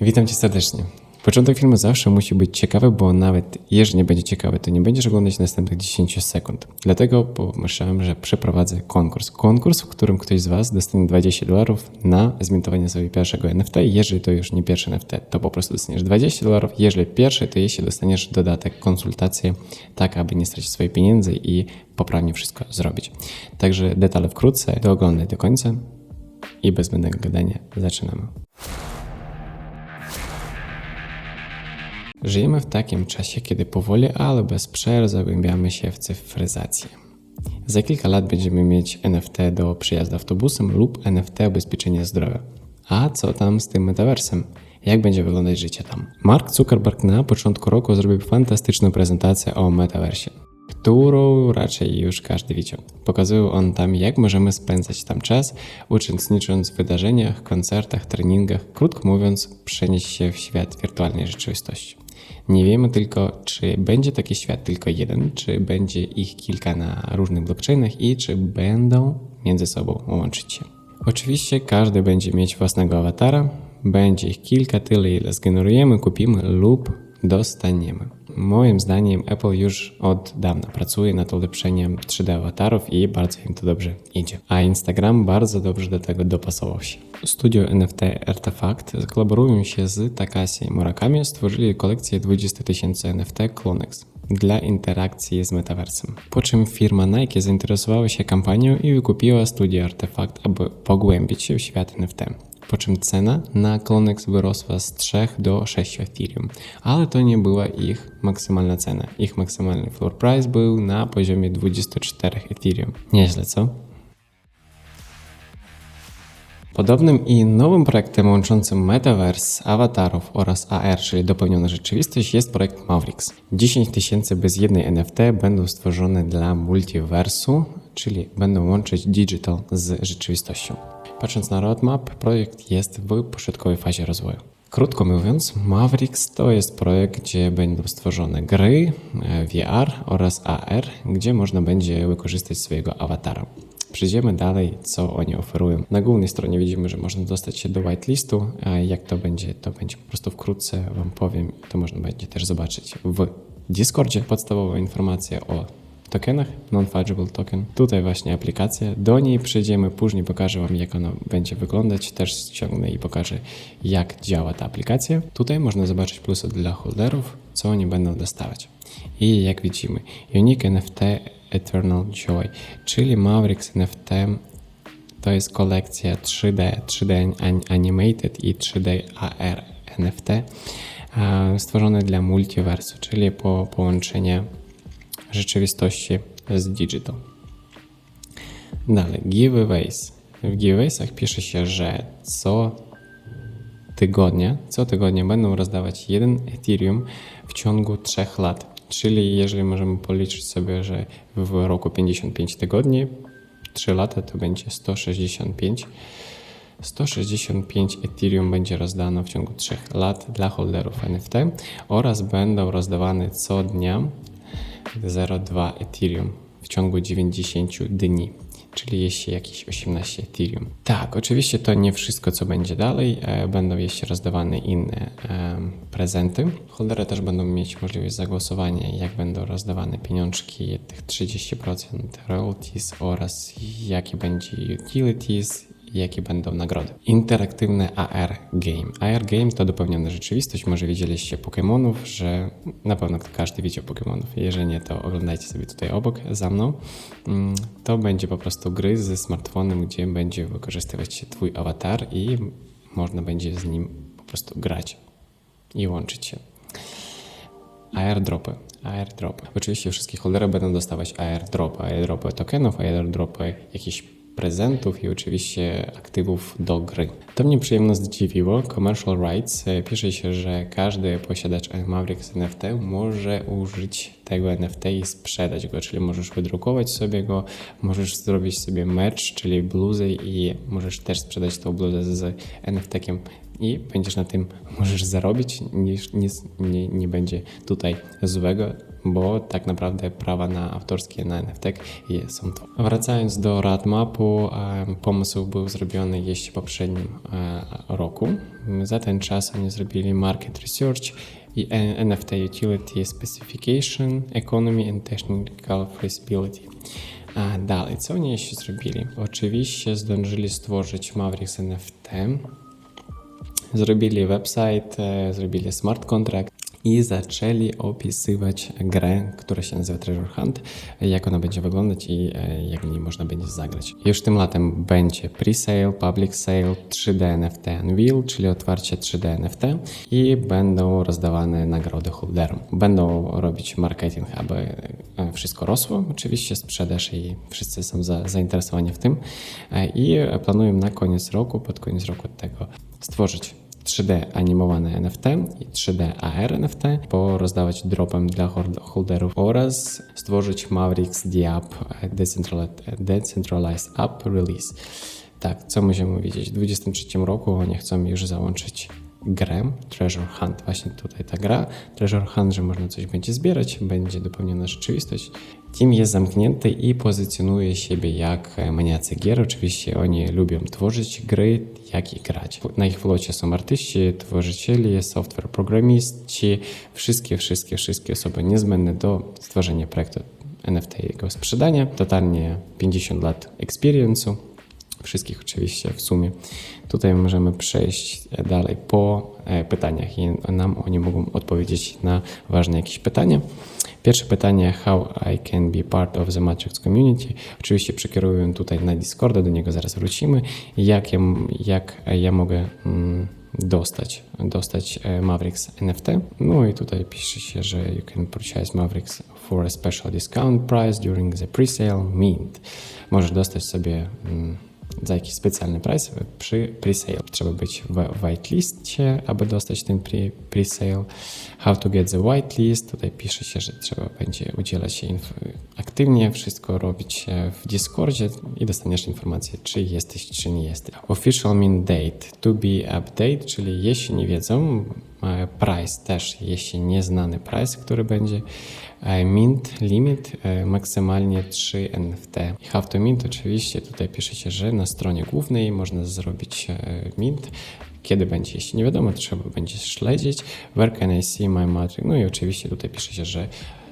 Witam Cię serdecznie. Początek filmu zawsze musi być ciekawy, bo nawet jeżeli nie będzie ciekawy, to nie będziesz oglądać następnych 10 sekund. Dlatego pomyślałem, że przeprowadzę konkurs. Konkurs, w którym ktoś z Was dostanie 20 dolarów na zmintowanie sobie pierwszego NFT. Jeżeli to już nie pierwszy NFT, to po prostu dostaniesz 20 dolarów. Jeżeli pierwszy, to jeśli dostaniesz dodatek, konsultację, tak aby nie stracić swoich pieniędzy i poprawnie wszystko zrobić. Także detale wkrótce, to oglądaj do końca i bez zbędnego gadania zaczynamy. Żyjemy w takim czasie, kiedy powoli, ale bez przerw zagłębiamy się w cyfryzację. Za kilka lat będziemy mieć NFT do przyjazdu autobusem lub NFT ubezpieczenia zdrowia. A co tam z tym metaversem? Jak będzie wyglądać życie tam? Mark Zuckerberg na początku roku zrobił fantastyczną prezentację o metaversie, którą raczej już każdy widział. Pokazywał on tam, jak możemy spędzać tam czas, uczestnicząc w wydarzeniach, koncertach, treningach, krótko mówiąc, przenieść się w świat wirtualnej rzeczywistości. Nie wiemy tylko, czy będzie taki świat tylko jeden, czy będzie ich kilka na różnych blockchainach i czy będą między sobą łączyć się. Oczywiście każdy będzie mieć własnego awatara, będzie ich kilka, tyle ile zgenerujemy, kupimy lub dostaniemy. Moim zdaniem Apple już od dawna pracuje nad ulepszeniem 3D awatarów i bardzo im to dobrze idzie. A Instagram bardzo dobrze do tego dopasował się. Studio NFT Artefact kolaborują się z Takashi Murakami, stworzyli kolekcję 20 tysięcy NFT Clonex dla interakcji z metaversem. Po czym firma Nike zainteresowała się kampanią i wykupiła studio Artefact, aby pogłębić się w świat NFT po czym cena na Clonex wyrosła z 3 do 6 Ethereum. Ale to nie była ich maksymalna cena. Ich maksymalny floor price był na poziomie 24 Ethereum. Nieźle, co? Podobnym i nowym projektem łączącym Metaverse, awatarów oraz AR, czyli dopełniona rzeczywistość, jest projekt Mavericks. 10 tysięcy bez jednej NFT będą stworzone dla multiversu, czyli będą łączyć digital z rzeczywistością. Patrząc na roadmap, projekt jest w początkowej fazie rozwoju. Krótko mówiąc, Mavericks to jest projekt, gdzie będą stworzone gry, e, VR oraz AR, gdzie można będzie wykorzystać swojego awatara. Przejdziemy dalej, co oni oferują. Na głównej stronie widzimy, że można dostać się do whitelistu, a jak to będzie, to będzie po prostu wkrótce Wam powiem. To można będzie też zobaczyć w Discordzie. Podstawowe informacje o tokenach, non-fungible token. Tutaj właśnie aplikacja, do niej przejdziemy, później pokażę Wam jak ona będzie wyglądać, też ściągnę i pokażę jak działa ta aplikacja. Tutaj można zobaczyć plusy dla holderów, co oni będą dostawać. I jak widzimy, Unique NFT Eternal Joy, czyli Mavericks NFT to jest kolekcja 3D, 3D Animated i 3D AR NFT stworzone dla multiversu, czyli po połączenie rzeczywistości z digital. Dalej, giveaways. W giveawaysach pisze się, że co tygodnia, co tygodnia będą rozdawać jeden Ethereum w ciągu 3 lat. Czyli jeżeli możemy policzyć sobie, że w roku 55 tygodni, 3 lata to będzie 165. 165 Ethereum będzie rozdano w ciągu 3 lat dla holderów NFT oraz będą rozdawane co dnia 0,2 Ethereum w ciągu 90 dni, czyli jeśli jakieś 18 Ethereum. Tak, oczywiście to nie wszystko, co będzie dalej. E, będą jeszcze rozdawane inne prezenty. Holdery też będą mieć możliwość zagłosowania, jak będą rozdawane pieniążki, tych 30% royalties oraz jakie będzie utilities, jakie będą nagrody. Interaktywny AR Game. AR Game to dopełniona rzeczywistość. Może widzieliście Pokémonów, że na pewno każdy widział Pokémonów. Jeżeli nie, to oglądajcie sobie tutaj obok, za mną. Mm, to będzie po prostu gry ze smartfonem, gdzie będzie wykorzystywać się Twój awatar i można będzie z nim po prostu grać i łączyć się. Airdropy. Airdropy. Oczywiście wszystkie holdery będą dostawać airdropy, airdropy tokenów, airdropy jakichś prezentów i oczywiście aktywów do gry. To mnie przyjemnie zdziwiło. Commercial Rights e, pisze się, że każdy posiadacz Mavericks NFT może użyć tego NFT i sprzedać go, czyli możesz wydrukować sobie go, możesz zrobić sobie merch, czyli bluzę i możesz też sprzedać tą bluzę z NFT-kiem i będziesz na tym możesz zarobić, nic nie, nie będzie tutaj złego, bo tak naprawdę prawa na autorskie na NFT są to. Wracając do roadmapu, pomysł był zrobiony jeszcze w poprzednim e, roku. Za ten czas oni zrobili market research i NFT utility specification, economy and technical feasibility. A dalej, co oni jeszcze zrobili? Oczywiście zdążyli stworzyć Mavericks NFT, zrobili website, e, zrobili smart contract i zaczęli opisywać grę, która się nazywa Treasure Hunt, jak ona będzie wyglądać i e, jak w niej można będzie zagrać. Już tym latem będzie pre-sale, public sale, 3D NFT Unveil, czyli otwarcie 3D NFT i będą rozdawane nagrody holderom. Będą robić marketing, aby e, wszystko rosło, oczywiście sprzedaż i wszyscy są za, zainteresowani w tym E, i planują na koniec roku, pod koniec roku tego stworzyć 3D animowane NFT i 3D AR NFT, porozdawać dropem dla hol- holderów oraz stworzyć Mavericks The App Decentralized, App Release. Tak, co możemy widzieć? W 2023 roku oni chcą już załączyć grę Treasure Hunt. Właśnie tutaj ta gra Treasure Hunt, że można coś będzie zbierać, będzie dopełniona rzeczywistość. Team jest zamknięty i pozycjonuje siebie jak e, maniacy gier. Oczywiście oni lubią tworzyć gry, jak i grać. Na ich flocie są artyści, tworzyciele, software programiści, wszystkie, wszystkie, wszystkie osoby niezbędne do stworzenia projektu NFT i jego sprzedania. Totalnie 50 lat experience'u wszystkich oczywiście w sumie. Tutaj możemy przejść dalej po e, pytaniach i nam oni mogą odpowiedzieć na ważne jakieś pytania. Pierwsze pytanie, how I can be part of the Matrix community. Oczywiście przekieruję tutaj na Discorda, do niego zaraz wrócimy. Jak ja, jak ja mogę mm, dostać, dostać e, Mavericks NFT. No i tutaj pisze się, że you can purchase Mavericks for a special discount price during the pre-sale mint. Możesz dostać sobie mm, za jakiś specjalny price przy pre-sale. Trzeba być w whitelistie, aby dostać ten pre- pre-sale. How to get the whitelist. Tutaj pisze się, że trzeba będzie udzielać się aktywnie, wszystko robić w Discordzie i dostaniesz informację, czy jesteś, czy nie jesteś. Official mint date to be update, czyli jeśli nie wiedzą, price też, jeśli nieznany price, który będzie e, mint limit e, maksymalnie 3 NFT. I to mint oczywiście tutaj pisze się, że na stronie głównej można zrobić e, mint. Kiedy będzie, jeśli nie wiadomo, trzeba będzie śledzić. Where can I see my matrix? No i oczywiście tutaj pisze się, że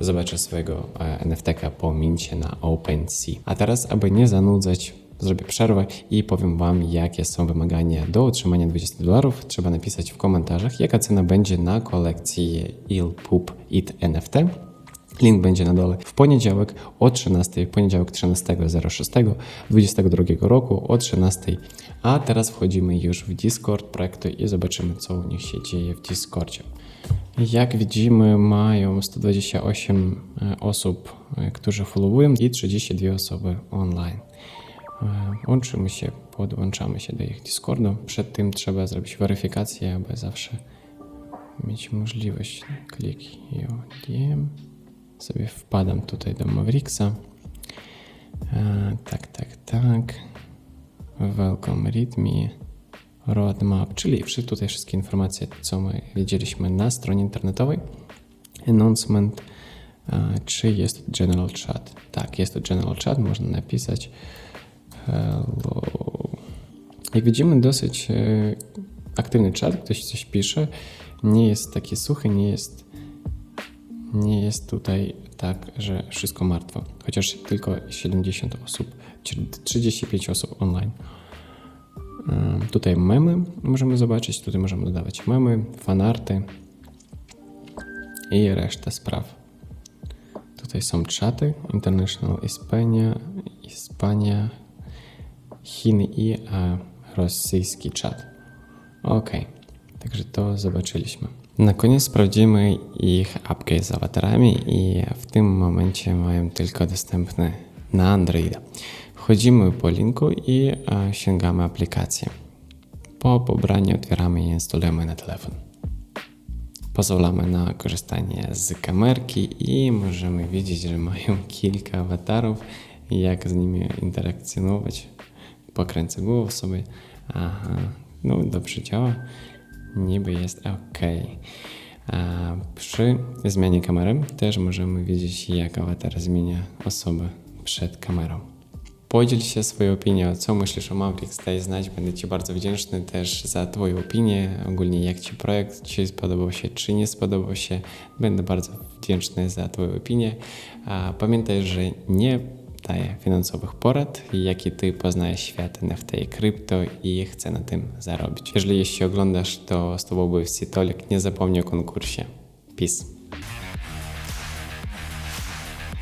zobaczę swojego e, NFT-ka po mincie na OpenSea. A teraz, aby nie zanudzać, zrobię przerwę i powiem Wam, jakie są wymagania do otrzymania 20 dolarów. Trzeba napisać w komentarzach, jaka cena będzie na kolekcji Il Poop It NFT. Link będzie na dole w poniedziałek o 13, poniedziałek 13.06 22 roku o 13. A teraz wchodzimy już w Discord projektu i zobaczymy, co u nich się dzieje w Discordzie. Jak widzimy, mają 128 e, osób, e, którzy followują i 32 osoby online. E, Łączymy się, podłączamy się do ich Discordu. Przed tym trzeba zrobić weryfikację, aby zawsze mieć możliwość kliki i ODM. Sobie wpadam tutaj do Mavericksa. E, tak, tak, tak. Welcome readme roadmap, czyli tutaj wszystkie informacje, co my wiedzieliśmy na stronie internetowej. Announcement, e, czy jest general chat. Tak, jest to general chat, można napisać hello. Jak widzimy, dosyć e, aktywny czat, ktoś coś pisze. Nie jest taki suchy, nie jest nie jest tutaj tak, że wszystko martwo. Chociaż tylko 70 osób, czyli 35 osób online. Ym, Tutaj memy możemy zobaczyć, tutaj możemy dodawać memy, fanarty i resztę spraw. Tutaj są czaty International Hispania, Hispania Chiny i e, rosyjski czat. Ok, także to zobaczyliśmy. Na koniec sprawdzimy ich apkę z awatarami i w tym momencie mają tylko dostępne na Androida. Wchodzimy po linku i e, sięgamy aplikację. Po pobraniu otwieramy i instalujemy na telefon. Pozwalamy na korzystanie z kamerki i możemy widzieć, że mają kilka awatarów jak z nimi interakcjonować. Pokręcę głową sobie. Aha, no dobrze działa. Niby jest ok. A przy zmianie kamery też możemy widzieć, jak awatar zmienia osobę przed kamerą. Podziel się swoją opinią, co myślisz o Mavericks, daj znać, będę Ci bardzo wdzięczny też za Twoją opinię, ogólnie jak Ci projekt, czy spodobał się, czy nie spodobał się, będę bardzo wdzięczny za Twoją opinię. A pamiętaj, że nie daję finansowych porad, jaki Ty poznajesz świat NFT i krypto i chcę na tym zarobić. Jeżeli jeśli oglądasz, to z Tobą był Sitolik, nie zapomnij o konkursie. Peace.